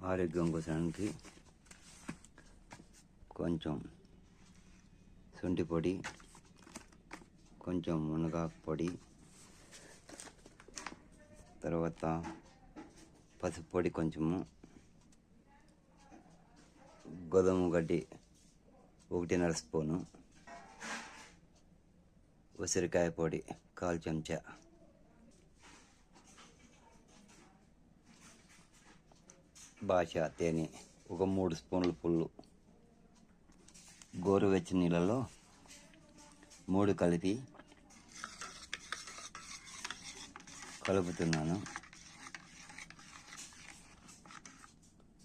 ఆరోగ్యం కోసానికి కొంచెం శొంఠి పొడి కొంచెం మునగాకు పొడి తర్వాత పసుపు పొడి కొంచెము గోధుమ గడ్డి ఒకటిన్నర స్పూను ఉసిరికాయ పొడి కాలు చెంచా. భాష తేనె ఒక మూడు స్పూన్లు పుల్లు. గోరువెచ్చని నీళ్ళలో మూడు కలిపి కలుపుతున్నాను.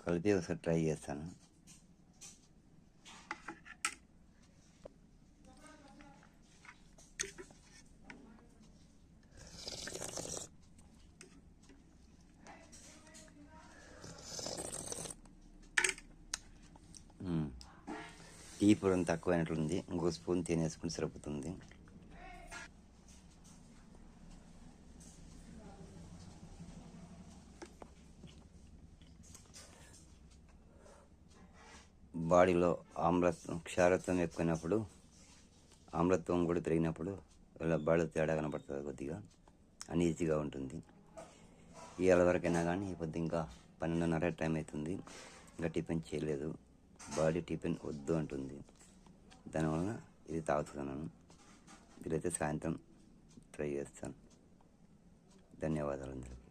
కలిపి ఒకసారి ట్రై చేస్తాను. టీ పొడి తక్కువైనట్లుంది. ఇంకో స్పూన్ తినేసుకుని సరిపోతుంది. బాడీలో ఆమ్లత్వం క్షారత్వం ఎక్కువైనప్పుడు ఆమ్లత్వం కూడా పెరిగినప్పుడు ఇలా బాడీ తేడా కనపడుతుంది కొద్దిగా. అనీజీగా ఉంటుంది. ఇవాళ వరకైనా కానీ ఇప్పుడు ఇంకా పన్నెండున్నర టైం అవుతుంది. ఇంకా టిఫిన్ చేయలేదు. బాడీ టిఫిన్ వద్దు అంటుంది. దానివలన ఇది తాగుతున్నాను. వీలైతే సాయంత్రం ట్రై చేస్తాను. ధన్యవాదాలు అందరికీ.